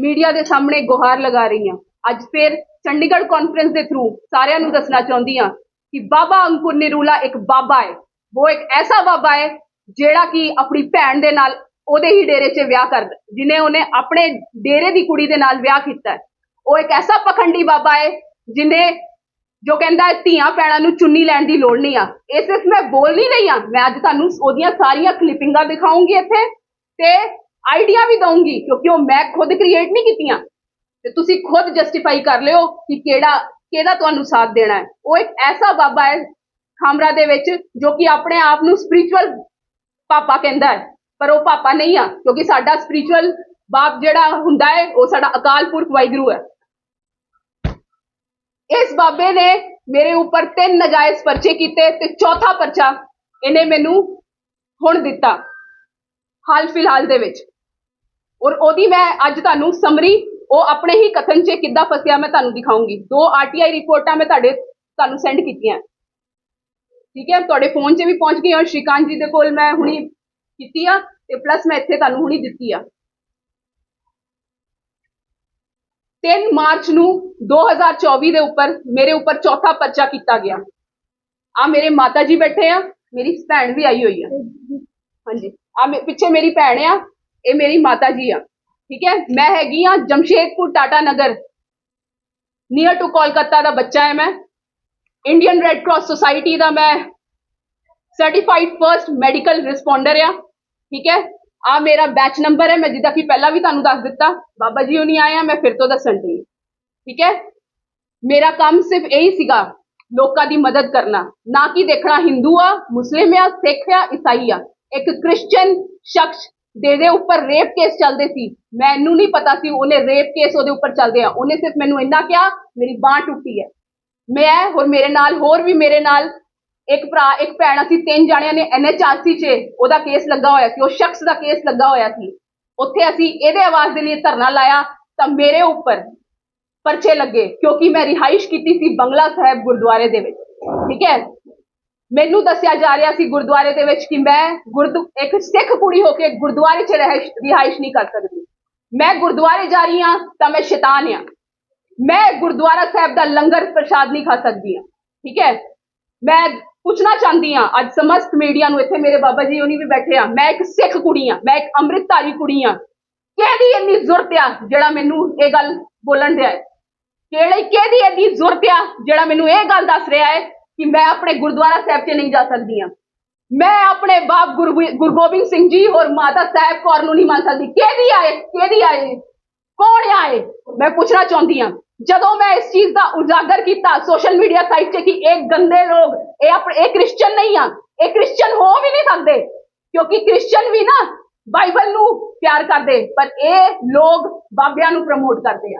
Media ਦੇ ਸਾਹਮਣੇ ਗੁਹਾਰ ਲਗਾ ਰਹੀ ਹਾਂ ਅੱਜ ਫਿਰ ਚੰਡੀਗੜ੍ਹ ਕਾਨਫਰੰਸ ਦੇ ਥਰੂ ਸਾਰਿਆਂ ਨੂੰ ਦੱਸਣਾ ਚਾਹੁੰਦੀ ਹਾਂ ਕਿ ਬਾਬਾ ਅੰਕੁਰ ਨਿਰੂਲਾ ਇੱਕ ਬਾਬਾ ਹੈ। ਉਹ ਇੱਕ ਐਸਾ ਬਾਬਾ ਹੈ ਜਿਹੜਾ ਕਿ ਆਪਣੀ ਭੈਣ ਦੇ ਨਾਲ ਉਹਦੇ ਹੀ ਡੇਰੇ 'ਚ ਵਿਆਹ ਕਰਦਾ ਜਿਨੇ ਉਹਨੇ ਆਪਣੇ ਡੇਰੇ ਦੀ ਕੁੜੀ ਦੇ ਨਾਲ ਵਿਆਹ ਕੀਤਾ ਹੈ। ਉਹ ਇੱਕ ਐਸਾ ਪਖੰਡੀ ਬਾਬਾ ਹੈ ਜਿਨੇ ਜੋ ਕਹਿੰਦਾ ਹੈ, ਧੀਆਂ ਭੈਣਾਂ ਨੂੰ ਚੁੰਨੀ ਲੈਣ ਦੀ ਲੋੜ ਨਹੀਂ ਆ। ਇਹ ਸਿਰਫ ਮੈਂ ਬੋਲ ਨਹੀਂ ਰਹੀ ਆ ਮੈਂ ਅੱਜ ਤੁਹਾਨੂੰ ਉਹਦੀਆਂ ਸਾਰੀਆਂ ਕਲਿੱਪਿੰਗਾਂ ਦਿਖਾਉਂਗੀ ਇੱਥੇ। ਤੇ ਆਈਡੀਆ ਵੀ ਦਊਂਗੀ, ਕਿਉਂਕਿ ਉਹ ਮੈਂ ਖੁਦ ਕ੍ਰੀਏਟ ਨਹੀਂ ਕੀਤੀਆਂ। ਤੇ ਤੁਸੀਂ ਖੁਦ ਜਸਟੀਫਾਈ ਕਰ ਲਿਓ ਕਿ ਕਿਹੜਾ, ਕਿਹਦਾ ਤੁਹਾਨੂੰ ਸਾਥ ਦੇਣਾ ਹੈ। ਉਹ ਇੱਕ ਐਸਾ ਬਾਬਾ ਹੈ, ਖਾਮਰਾ ਦੇ ਵਿੱਚ, ਜੋ ਕਿ ਆਪਣੇ ਆਪ ਨੂੰ ਸਪਿਰਚੁਅਲ ਪਾਪਾ ਕਹਿੰਦਾ ਹੈ। ਪਰ ਉਹ ਪਾਪਾ ਨਹੀਂ ਆ, ਕਿਉਂਕਿ ਸਾਡਾ ਸਪਿਰਚੁਅਲ ਬਾਪ ਜਿਹੜਾ ਹੁੰਦਾ ਹੈ, ਉਹ ਸਾਡਾ ਅਕਾਲ ਪੁਰਖ ਵਾਹਿਗੁਰੂ ਹੈ। ਇਸ ਬਾਬੇ ਨੇ ਮੇਰੇ ਉੱਪਰ ਤਿੰਨ ਨਜਾਇਜ਼ ਪਰਚੇ ਕੀਤੇ ਤੇ ਚੌਥਾ ਪਰਚਾ ਇਹਨੇ ਮੈਨੂੰ ਹੁਣ ਦਿੱਤਾ। ਹਾਲ ਫਿਲਹਾਲ ਦੇ ਵਿੱਚ। ਔਰ ਉਹਦੀ ਮੈਂ ਅੱਜ ਤੁਹਾਨੂੰ ਸਮਰੀ ਉਹ ਆਪਣੇ ਹੀ ਕਥਨ 'ਚ ਕਿੱਦਾਂ ਫਸਿਆ ਮੈਂ ਤੁਹਾਨੂੰ ਦਿਖਾਉਂਗੀ। ਦੋ ਆਰਟੀਆਈ ਰਿਪੋਰਟਾਂ ਮੈਂ ਤੁਹਾਡੇ, ਤੁਹਾਨੂੰ ਸੈਂਡ ਕੀਤੀਆਂ। ਠੀਕ ਹੈ? ਤੁਹਾਡੇ ਫੋਨ 'ਚ ਵੀ ਪਹੁੰਚ ਗਈ ਔਰ ਸ਼੍ਰੀਕਾਂਤ ਜੀ ਦੇ ਕੋਲ ਮੈਂ ਹੁਣੀ ਕੀਤੀ ਆ, ਤੇ ਪਲੱਸ ਮੈਂ ਇੱਥੇ ਤੁਹਾਨੂੰ ਹੁਣੀ ਦਿੱਤੀ ਆ। 3 ਮਾਰਚ ਨੂੰ 2024 ਦੇ ਉੱਪਰ ਮੇਰੇ ਉੱਪਰ ਚੌਥਾ ਪਰਚਾ ਕੀਤਾ ਗਿਆ। ਆ ਮੇਰੇ ਮਾਤਾ ਜੀ ਬੈਠੇ ਆ, ਮੇਰੀ ਭੈਣ ਵੀ ਆਈ ਹੋਈ ਆ। ਹਾਂਜੀ। ਆ ਪਿੱਛੇ ਮੇਰੀ ਭੈਣ ਆ, ਇਹ ਮੇਰੀ ਮਾਤਾ ਜੀ ਆ। ਠੀਕ ਹੈ? ਮੈਂ ਹੈਗੀ ਆ ਜਮਸ਼ੇਦਪੁਰ ਟਾਟਾ ਨਗਰ। ਨੀਅਰ ਟੂ ਕੋਲਕਾਤਾ ਦਾ ਬੱਚਾ ਹੈ ਮੈਂ। ਇੰਡੀਅਨ ਰੈੱਡ ਕਰਾਸ ਸੁਸਾਇਟੀ ਦਾ ਮੈਂ ਸਰਟੀਫਾਈਡ ਫਰਸਟ ਮੈਡੀਕਲ ਰਿਸਪੌਂਡਰ ਆ। ਠੀਕ ਹੈ? ਆ ਮੇਰਾ ਬੈਚ ਨੰਬਰ ਹੈ। ਮੈਂ ਜਿੱਦਾਂ ਕਿ ਪਹਿਲਾਂ ਵੀ ਤੁਹਾਨੂੰ ਦੱਸ ਦਿੱਤਾ। ਬਾਬਾ ਜੀ ਉਹ ਨਹੀਂ ਆਇਆ ਮੈਂ ਫਿਰ ਤੋਂ ਦੱਸਣ ਦੀ ਠੀਕ ਹੈ? ਮੇਰਾ ਕੰਮ ਸਿਰਫ ਇਹੀ ਸੀਗਾ, ਲੋਕਾਂ ਦੀ ਮਦਦ ਕਰਨਾ। ਨਾ ਕਿ ਦੇਖਣਾ ਹਿੰਦੂ ਆ, ਮੁਸਲਿਮ ਆ, ਸਿੱਖ ਆ, ਈਸਾਈ ਆ। ਇੱਕ ਕ੍ਰਿਸਚੀਅਨ ਸ਼ਖਸ ਦੇ ਦੇ ਉੱਪਰ ਰੇਪ ਕੇਸ ਚੱਲਦੇ ਸੀ। ਮੈਨੂੰ ਨਹੀਂ ਪਤਾ ਸੀ ਉਹਨੇ ਰੇਪ ਕੇਸ ਉਹਦੇ ਉੱਪਰ ਚੱਲਦੇ ਆ। ਉਹਨੇ ਸਿਰਫ ਮੈਨੂੰ ਇੰਨਾ ਕਿਹਾ, ਮੇਰੀ ਬਾਹ ਟੁੱਟੀ ਹੈ। ਮੈਂ ਹੋਰ ਮੇਰੇ ਨਾਲ, ਹੋਰ ਵੀ ਮੇਰੇ ਨਾਲ ਇੱਕ ਭਰਾ, ਇੱਕ ਭੈਣ, ਅਸੀਂ ਤਿੰਨ ਜਣਿਆਂ ਨੇ ਐਨਐਚਆਰਸੀ 'ਚ ਉਹਦਾ ਕੇਸ ਲੱਗਾ ਹੋਇਆ ਸੀ। ਉਹ ਸ਼ਖਸ ਦਾ ਕੇਸ ਲੱਗਾ ਹੋਇਆ ਸੀ। ਉੱਥੇ ਅਸੀਂ ਇਹਦੇ ਆਵਾਜ਼ ਦੇ ਲਈ ਧਰਨਾ ਲਾਇਆ ਤਾਂ ਮੇਰੇ ਉੱਪਰ ਪਰਚੇ ਲੱਗੇ ਕਿਉਂਕਿ ਮੈਂ ਰਿਹਾਇਸ਼ ਕੀਤੀ ਸੀ ਬੰਗਲਾ ਸਾਹਿਬ ਗੁਰਦੁਆਰੇ ਦੇ ਵਿੱਚ। ਠੀਕ ਹੈ? ਮੈਨੂੰ ਦੱਸਿਆ ਜਾ ਰਿਹਾ ਸੀ ਗੁਰਦੁਆਰੇ ਦੇ ਵਿੱਚ ਕਿ ਮੈਂ ਗੁਰਦੁ ਇੱਕ ਸਿੱਖ ਕੁੜੀ ਹੋ ਕੇ ਗੁਰਦੁਆਰੇ 'ਚ ਰਹਿਸ਼, ਰਿਹਾਇਸ਼ ਨਹੀਂ ਕਰ ਸਕਦੀ। ਮੈਂ ਗੁਰਦੁਆਰੇ ਜਾ ਰਹੀ ਹਾਂ ਤਾਂ ਮੈਂ ਸ਼ੈਤਾਨ ਹਾਂ। ਮੈਂ ਗੁਰਦੁਆਰਾ ਸਾਹਿਬ ਦਾ ਲੰਗਰ ਪ੍ਰਸ਼ਾਦ ਨਹੀਂ ਖਾ ਸਕਦੀ ਹਾਂ। ਠੀਕ ਹੈ? ਮੈਂ ਪੁੱਛਣਾ ਚਾਹੁੰਦੀ ਹਾਂ, ਅੱਜ ਸਮਸਤ ਮੀਡੀਆ ਨੂੰ ਇੱਥੇ ਮੇਰੇ ਬਾਬਾ ਜੀ ਹੋਣੀ ਵੀ ਬੈਠੇ ਆ, ਮੈਂ ਇੱਕ ਸਿੱਖ ਕੁੜੀ ਆ ਮੈਂ ਇੱਕ ਅੰਮ੍ਰਿਤਧਾਰੀ ਕੁੜੀ ਆ ਕਿਹਦੀ ਇੰਨੀ ਜ਼ਰੂਰਤ ਆ ਜਿਹੜਾ ਮੈਨੂੰ ਇਹ ਗੱਲ ਬੋਲਣ ਦਿਆ ਹੈ? ਕਿਹੜੀ ਕਿਹਦੀ ਇੰਨੀ ਜ਼ਰੂਰਤ ਆ ਜਿਹੜਾ ਮੈਨੂੰ ਇਹ ਗੱਲ ਦੱਸ ਰਿਹਾ ਹੈ ਕਿ ਮੈਂ ਆਪਣੇ ਗੁਰਦੁਆਰਾ ਸਾਹਿਬ 'ਚ ਨਹੀਂ ਜਾ ਸਕਦੀ ਆ ਮੈਂ ਆਪਣੇ ਬਾਪ ਗੁਰੂ ਗੁਰੂ ਗੋਬਿੰਦ ਸਿੰਘ ਜੀ ਔਰ ਮਾਤਾ ਸਾਹਿਬ ਕੌਰ ਨੂੰ ਨਹੀਂ ਮੰਨ ਸਕਦੀ। ਕਿਹਦੀ ਆਏ? ਕਿਹਦੀ ਆਏ? ਕੌਣ ਆਏ? ਮੈਂ ਪੁੱਛਣਾ ਚਾਹੁੰਦੀ ਆ ਜਦੋਂ ਮੈਂ ਇਸ ਚੀਜ਼ ਦਾ ਉਜਾਗਰ ਕੀਤਾ ਸੋਸ਼ਲ ਮੀਡੀਆ ਸਾਈਟ 'ਤੇ ਕਿ ਇਹ ਗੰਦੇ ਲੋਕ, ਇਹ ਆਪਣੇ, ਇਹ ਕ੍ਰਿਸਚੀਅਨ ਨਹੀਂ ਆ, ਇਹ ਕ੍ਰਿਸਚੀਅਨ ਹੋ ਵੀ ਨਹੀਂ ਸਕਦੇ, ਕਿਉਂਕਿ ਕ੍ਰਿਸਚੀਅਨ ਵੀ ਨਾ ਬਾਈਬਲ ਨੂੰ ਪਿਆਰ ਕਰਦੇ, ਪਰ ਇਹ ਲੋਕ ਬਾਬਿਆਂ ਨੂੰ ਪ੍ਰਮੋਟ ਕਰਦੇ ਆ।